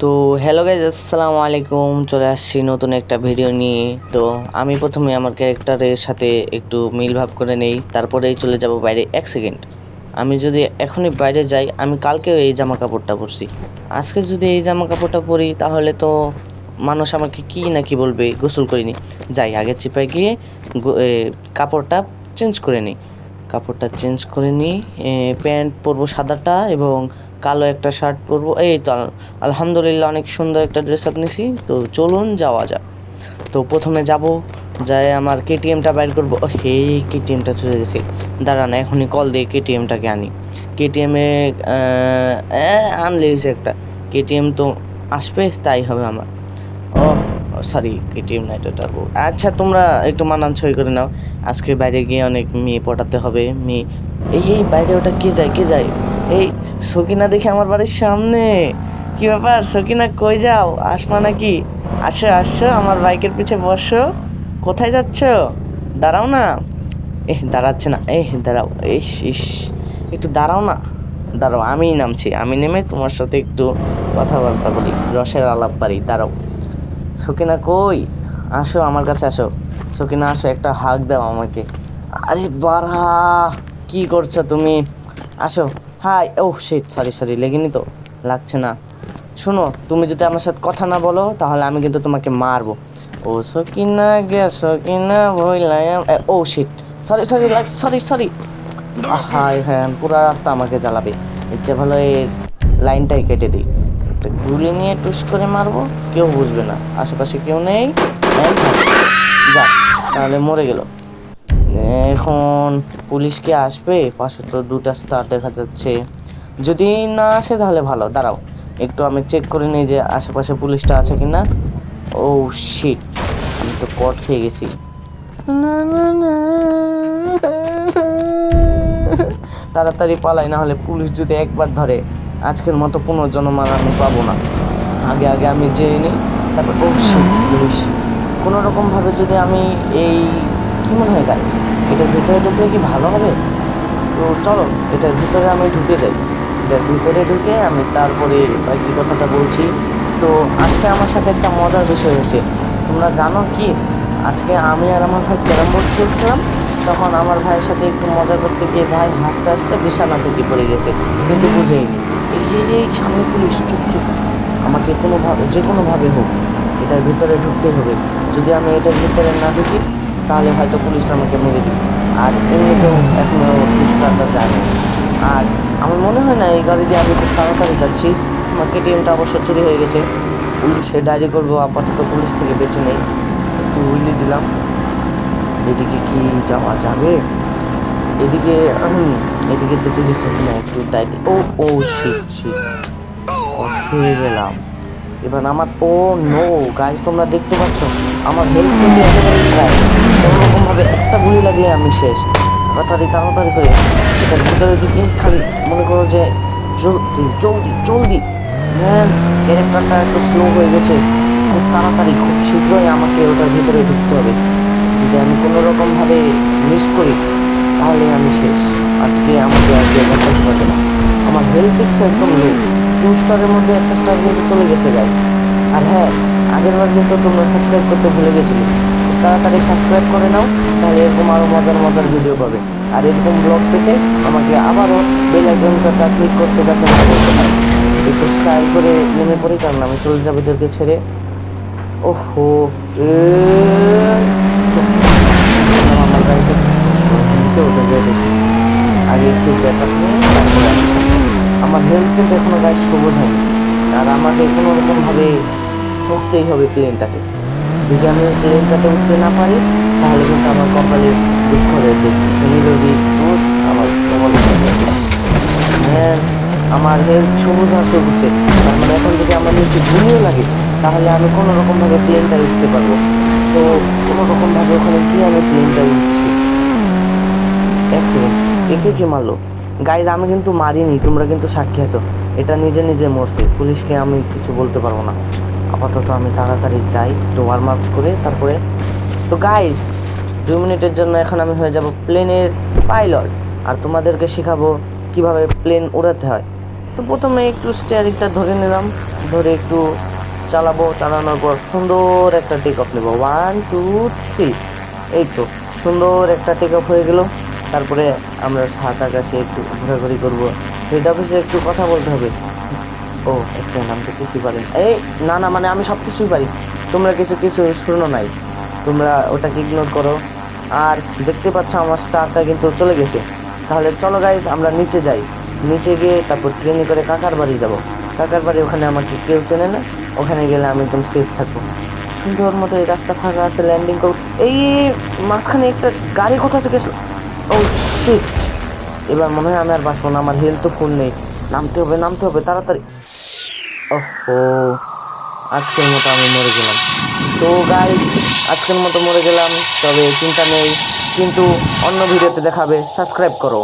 তো hello guys আসসালামু আলাইকুম। চলে আসছি নতুন একটা ভিডিও নিয়ে। তো আমি প্রথমে আমার ক্যারেক্টারের সাথে একটু মিল ভাব করে নেই। তারপরেই চলে যাব বাইরে এক সেকেন্ড আমি যদি এখনই বাইরে যাই, আমি কালকেও এই জামা কাপড়টা পরছি। আজকে যদি এই জামা কাপড়টা পরি, তাহলে তো মানুষ আমাকে কি না কি বলবে, গোসল করিনি। যাই, আগে চিপায় গিয়ে কাপড়টা চেঞ্জ করে নিই। কাপড়টা চেঞ্জ করে নিই প্যান্ট পরবো সাদাটা এবং কালো একটা শার্ট পরবো। এই তো আলহামদুলিল্লাহ অনেক সুন্দর একটা ড্রেস আপ নিছি। তো চলুন, যাওয়া যাক। তো প্রথমে যাব, যাই আমার কেটিএমটা বাইর করব। হে কেটিএমটা চলে গেছে। দাঁড়ান, এখনই কল দিয়ে কেটিএমটাকে আনি। কেটিএমে আনলে হয়েছে একটা। কেটিএম তো আসবে, তাই হবে আমার। Oh sorry KTM night turbo আচ্ছা তোমরা একটু মানান মানানসই করে নাও। আজকে বাইরে গিয়ে অনেক মেয়ে পটাতে হবে। মেয়ে এই, বাইরে ওটা কে যায় কে যায়? এই, সকিনা দেখে আমার বাড়ির সামনে। কি ব্যাপার? সকিনা, কই যাও? আসবা নাকি? আসো আসো, আমার বাইকের পিছে বসো। কোথায় যাচ্ছ? দাঁড়াও না। এহ, দাঁড়াচ্ছে না। এহ, দাঁড়াও। ইস ইস, একটু দাঁড়াও না। দাঁড়াও, আমিই নামছি। আমি নেমে তোমার সাথে একটু কথাবার্তা বলি। রসের আলাপ পারি। দাঁড়াও। সকিনা, কই? আসো, আমার কাছে আসো। সকিনা, আসো, একটা হাক দাও আমাকে। আরে বাড়া! কি করছ তুমি? আসো। Hi oh shit sorry sorry লেগেনি তো, লাগছে না। শোনো, তুমি যদি আমার সাথে কথা না বলো, তাহলে আমি কিন্তু তোমাকে মারবো। ও সকিনা গে সকিনা ভইলাম ও শিট সরি সরি লাগ সরি সরি হাই হ্যাঁ পুরো রাস্তা আমাকে জ্বালাবে। ইচ্ছে ভালো এর লাইনটাই কেটে দিই। একটা গুলি নিয়ে টুস করে মারবো, কেউ বুঝবে না। আশেপাশে কেউ নেই। যাক তাহলে মরে গেল। এখন পুলিশ কি আসবে? পাশে তো দুটা স্টার দেখা যাচ্ছে। যদি না আসে তাহলে ভালো, দাঁড়াও। একটু আমি চেক করে নিই যে আশেপাশে পুলিশটা আছে কি না ও শিট আমি তো কট খেয়ে গেছি। তাড়াতাড়ি পালাই, না হলে পুলিশ যদি একবার ধরে, আজকের মতো পুনর্জন্ম আর আমি পাবো না। আগে আগে আমি যেয়ে নিই, তারপর, ও শিট পুলিশ। কোনো রকমভাবে যদি আমি এই কী মনে হয় গাইস এটার ভিতরে ঢুকলে কি ভালো হবে? তো চলো, এটার ভিতরে আমি ঢুকে যাই। এটার ভিতরে ঢুকে আমি তারপরে বাকি কথাটা বলছি। তো আজকে আমার সাথে একটা মজার বিষয় হয়েছে। তোমরা জানো কি? আজকে আমি আর আমার ভাই ক্যারাম বোর্ড খেলছিলাম। তখন আমার ভাইয়ের সাথে একটু মজা করতে গিয়ে ভাই হাসতে হাসতে বিছানা থেকে পড়ে গেছে। কিন্তু বুঝেইনি। এই এই এই সামনে পুলিশ, চুপ চুপ। আমাকে কোনোভাবে যে কোনোভাবে হোক, এটার ভিতরে ঢুকতে হবে। যদি আমি এটার ভিতরে না ঢুকি তাহলে হয়তো পুলিশ আমাকে মেরে দিবে। আর এমনিতেও এখনও পুলিশটা যায় না আর আমার মনে হয় না, এই গাড়ি দিয়ে আমি খুব তাড়াতাড়ি যাচ্ছি। আমার কেটিএমটা অবশ্য চুরি হয়ে গেছে। পুলিশে ডায়েরি করব, আপাতত পুলিশ থেকে বেঁচে নেই। একটু উইলি দিলাম। এদিকে কি যাওয়া যাবে? এদিকে এদিকে যেতে গেছে কিনা, একটু ডাইতে ও ও শিট শিট গেলাম এবার আমার ও নো গাইজ তোমরা দেখতে পাচ্ছ, আমার হেলথ কিন্তু একেবারে কোনোরকমভাবে একটা গুলি লাগলে আমি শেষ। তাড়াতাড়ি তাড়াতাড়ি করে। এটার ভিতরে দিকে খালি মনে করো যে জলদি জলদি জলদি। ম্যান, ক্যারেক্টারটা একটু স্লো হয়ে গেছে। খুব তাড়াতাড়ি, খুব শীঘ্রই আমাকে ওটার ভিতরে ঢুকতে হবে। যদি আমি কোনো রকমভাবে মিস করি, তাহলে আমি শেষ। আজকে আমাকে আর কেউ বাঁচাতে পারবে না। আমার হেলথ দিকছে একদম লো টু স্টারের মধ্যে একটা স্টার কিন্তু চলে গেছে গাইস আর হ্যাঁ আগের বার কিন্তু তোমরা সাবস্ক্রাইব করতে ভুলে গেছিলে। তাড়াতাড়ি সাবস্ক্রাইব করে নাও, তাহলে এরকম আরও মজার মজার ভিডিও পাবে। আর এরকম ব্লগ পেতে আমাকে আবারও বেল আইকনটা ক্লিক করতে যাতে না বলতে একটু স্টাইল করে নেমে পড়ি, কারণ আমি চলে যাবে এদেরকে ছেড়ে। ওহো আমার ওদের গাড়িটা আগে একটু আমার হেলথ কিন্তু এখনও গায়ে সবুজ হয়নি। আর আমাকে কোনো রকমভাবে উঠতেই হবে প্লেনটাতে যদি আমি প্লেনটাতে উঠতে না পারি, তাহলে কিন্তু আমার কপালে দুঃখ রয়েছে। শনি রবি আমার কপালে হ্যাঁ আমার হেলথ সবুজ শুরু করছে তার মানে এখন যদি আমার নিচে ঘুমিয়ে লাগে, তাহলে আমি কোনো রকমভাবে প্লেনটা উঠতে পারব। তো কোনো রকমভাবে ওখানে গিয়ে আমি প্লেনটা উঠছি। সেকেন্ড একে কে মারলো? গাইজ আমি কিন্তু মারিনি, তোমরা কিন্তু সাক্ষী আছো। এটা নিজে নিজে মরছে, পুলিশকে আমি কিছু বলতে পারব না। আপাতত আমি তাড়াতাড়ি যাই, একটু ওয়ার্ম আপ করে, তারপরে তো গাইজ দুই মিনিটের জন্য এখন আমি হয়ে যাব প্লেনের পাইলট আর তোমাদেরকে শেখাবো কীভাবে প্লেন উড়াতে হয়। তো প্রথমে একটু স্টিয়ারিংটা ধরে নিলাম, ধরে একটু চালাবো, চালানোর পর সুন্দর একটা টেক অফ নেব। ওয়ান টু থ্রি এই তো, সুন্দর একটা টেক অফ হয়ে গেল। তারপরে আমরা সাত আকাশে একটু ঘোরাঘুরি করব। হেড অফিসে একটু কথা বলতে হবে। ও, এখানে নাম তো কিছুই পারি। এই, না না মানে আমি সব কিছুই পারি। তোমরা কিছু কিছু শুনো নাই। তোমরা ওটাকে ইগনোর করো। আর দেখতে পাচ্ছ আমার স্টারটা কিন্তু চলে গেছে। তাহলে চলো গাইস আমরা নিচে যাই। নিচে গিয়ে তারপর ট্রেনে করে কাকার বাড়ি যাব। কাকার বাড়ি ওখানে আমাকে কেউ চেনে না। ওখানে গেলে আমি একদম সেফ থাকব। সুন্দর মতো এই রাস্তা ফাঁকা আছে ল্যান্ডিং করব। এই মাঝখানে একটা গাড়ি কোথা থেকে ও শিট এবার মনে হয় আমি আর বাঁচবো না, আমার হেলথ তো ফুল নেই। নামতে হবে নামতে হবে, তাড়াতাড়ি। ওহো, আজকের মতো আমি মরে গেলাম। তো গাইস আজকের মতো মরে গেলাম, তবে চিন্তা নেই, কিন্তু অন্য ভিডিওতে দেখাবে সাবস্ক্রাইব করো।